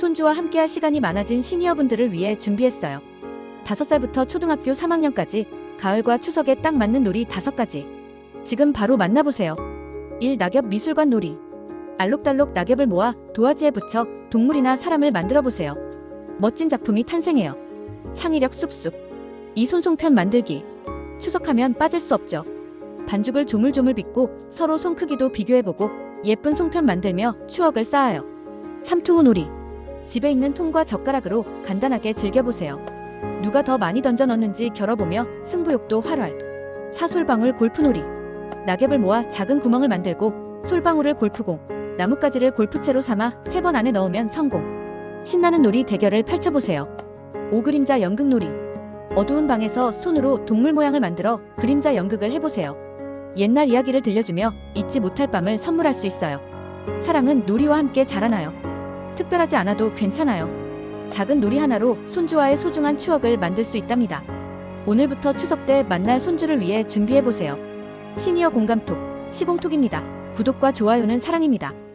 손주와 함께할 시간이 많아진 시니어분들을 위해 준비했어요. 5살부터 초등학교 3학년까지 가을과 추석에 딱 맞는 놀이 5가지. 지금 바로 만나보세요. 1. 낙엽 미술관 놀이. 알록달록 낙엽을 모아 도화지에 붙여 동물이나 사람을 만들어 보세요. 멋진 작품이 탄생해요. 창의력 쑥쑥. 이 손송편 만들기. 추석하면 빠질 수 없죠. 반죽을 조물조물 빚고 서로 손 크기도 비교해보고 예쁜 송편 만들며 추억을 쌓아요. 삼투후 놀이. 집에 있는 통과 젓가락으로 간단하게 즐겨보세요. 누가 더 많이 던져 넣는지 겨뤄보며 승부욕도 활활. 사솔방울 골프놀이. 낙엽을 모아 작은 구멍을 만들고 솔방울을 골프공, 나뭇가지를 골프채로 삼아 세 번 안에 넣으면 성공. 신나는 놀이 대결을 펼쳐보세요. 오그림자 연극놀이. 어두운 방에서 손으로 동물 모양을 만들어 그림자 연극을 해보세요. 옛날 이야기를 들려주며 잊지 못할 밤을 선물할 수 있어요. 사랑은 놀이와 함께 자라나요. 특별하지 않아도 괜찮아요. 작은 놀이 하나로 손주와의 소중한 추억을 만들 수 있답니다. 오늘부터 추석 때 만날 손주를 위해 준비해보세요. 시니어 공감톡, 시공톡입니다. 구독과 좋아요는 사랑입니다.